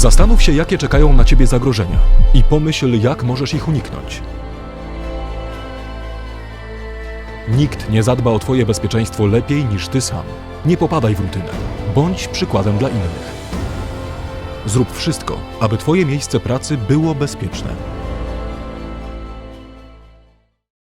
Zastanów się, jakie czekają na ciebie zagrożenia i pomyśl, jak możesz ich uniknąć. Nikt nie zadba o twoje bezpieczeństwo lepiej niż ty sam. Nie popadaj w rutynę. Bądź przykładem dla innych. Zrób wszystko, aby twoje miejsce pracy było bezpieczne.